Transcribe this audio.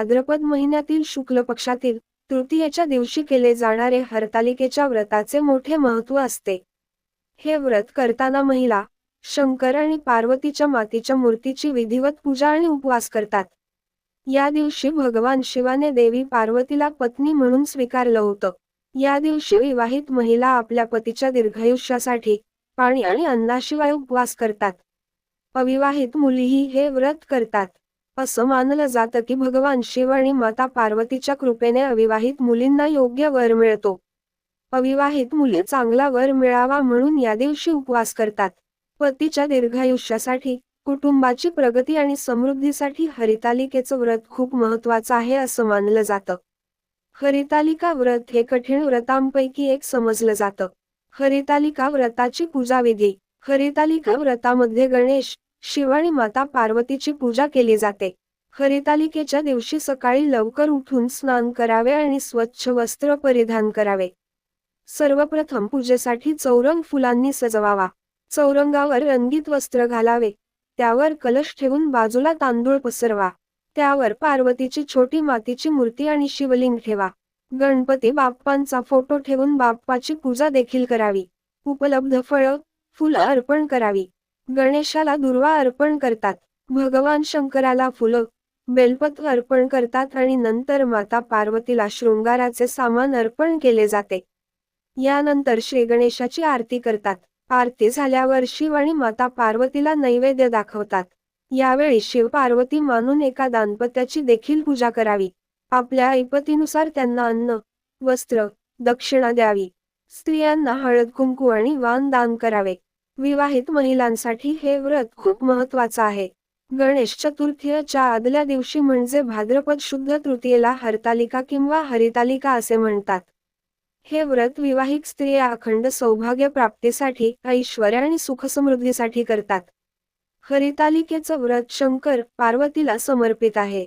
भाद्रपद महिन्यातील शुक्ल पक्षातील तृतीयेच्या दिवशी केले जाणारे हरतालिकेच्या व्रताचे मोठे महत्त्व असते. हे व्रत करताना महिला शंकर आणि पार्वतीच्या मातीच्या मूर्तीची विधिवत पूजा आणि उपवास करतात. या दिवशी भगवान शिवाने देवी पार्वतीला पत्नी म्हणून स्वीकारलं होतं. या दिवशी विवाहित महिला आपल्या पतीच्या दीर्घायुष्यासाठी पाणी आणि अन्नाशिवाय उपवास करतात. अविवाहित मुलीही हे व्रत करतात. असं मानलं जातं की भगवान शिव आणि माता पार्वतीच्या कृपेने अविवाहित मुलींना योग्य वर मिळतो. अविवाहित मुली चांगला वर मिळावा म्हणून या दिवशी उपवास करतात. पतीच्या दीर्घायुष्यासाठी कुटुंबाची प्रगती आणि समृद्धीसाठी हरितालिकेचं व्रत खूप महत्वाचं आहे असं मानलं जातं. हरितालिका व्रत हे कठीण व्रतांपैकी एक समजलं जातं. हरितालिका व्रताची पूजाविधी हरितालिका व्रतामध्ये गणेश शिव आणि माता पार्वतीची पूजा केली जाते. हरितालिकेच्या दिवशी सकाळी लवकर उठून स्नान करावे आणि स्वच्छ वस्त्र परिधान करावे. सर्वप्रथम पूजेसाठी चौरंग फुलांनी सजवावा. चौरंगावर रंगीत वस्त्र घालावे. त्यावर कलश ठेवून बाजूला तांदूळ पसरवा. त्यावर पार्वतीची छोटी मातीची मूर्ती आणि शिवलिंग ठेवा. गणपती बाप्पांचा फोटो ठेवून बाप्पाची पूजा देखील करावी. उपलब्ध फळं फुलं अर्पण करावी. गणेशाला दुर्वा अर्पण करतात. भगवान शंकराला फुलं बेलपत्र अर्पण करतात आणि नंतर माता पार्वतीला शृंगाराचे सामान अर्पण केले जाते. यानंतर श्री गणेशाची आरती करतात. आरती झाल्यावर शिव आणि माता पार्वतीला नैवेद्य दाखवतात. यावेळी शिव पार्वती मानून एका दाम्पत्याची देखील पूजा करावी. आपल्या ऐपतीनुसार त्यांना अन्न वस्त्र दक्षिणा द्यावी. स्त्रियांना हळद कुंकू आणि वान दान करावे. विवाहित महिलांसाठी हे व्रत खूप महत्वाचं आहे. गणेश चतुर्थीच्या आदल्या दिवशी म्हणजे भाद्रपद शुद्ध तृतीयेला हरतालिका किंवा हरितालिका असे म्हणतात. हे व्रत विवाहिक स्त्रिया अखंड सौभाग्य प्राप्तीसाठी ऐश्वर आणि सुखसमृद्धीसाठी करतात. हरितालिकेचं व्रत शंकर पार्वतीला समर्पित आहे.